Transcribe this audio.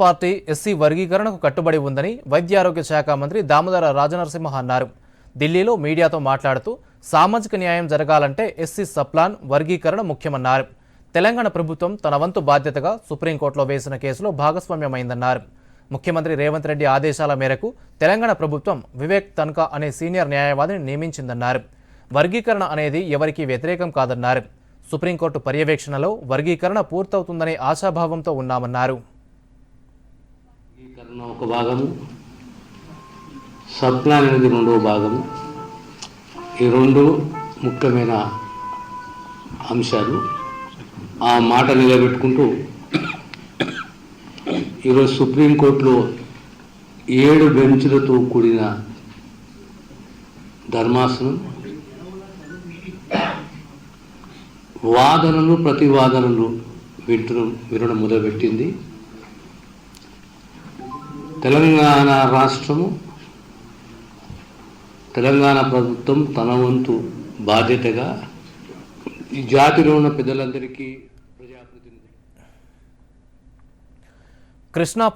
Party SC వర్గీకరణకు కట్టుబడి ఉందని వైద్యారోగ్య శాఖ మంత్రి దామోదర రాజనరసింహ అన్నారు. ఢిల్లీలో మీడియాతో మాట్లాడుతూ సామాజిక న్యాయం జరగాలంటే ఎస్సీ సప్లాన్ వర్గీకరణ ముఖ్యమన్నారు. తెలంగాణ ప్రభుత్వం తన వంతు బాధ్యతగా సుప్రీంకోర్టులో వేసిన కేసులో భాగస్వామ్యమైందన్నారు. ముఖ్యమంత్రి రేవంత్ రెడ్డి ఆదేశాల మేరకు తెలంగాణ ప్రభుత్వం వివేక్ తన్కా అనే సీనియర్ న్యాయవాదిని నియమించిందన్నారు. వర్గీకరణ అనేది ఎవరికీ వ్యతిరేకం కాదన్నారు. సుప్రీంకోర్టు పర్యవేక్షణలో వర్గీకరణ పూర్తవుతుందనే ఆశాభావంతో ఉన్నామన్నారు. వర్గీకరణ ఒక భాగము సప్లాన్ అనేది రెండవ భాగము. ఈ రెండు ముఖ్యమైన అంశాలు. ఆ మాట నిలబెట్టుకుంటూ ఈరోజు సుప్రీంకోర్టులో ఏడు బెంచ్లతో కూడిన ధర్మాసనం వాదనలు ప్రతివాదనలు వింటడం వినడం మొదలుపెట్టింది. తెలంగాణ రాష్ట్రము తెలంగాణ ప్రభుత్వం తన వంతు బాధ్యతగా ఈ జాతిలో ఉన్న పెద్దలందరికీ ప్రజాప్రతినిధులు కృష్ణా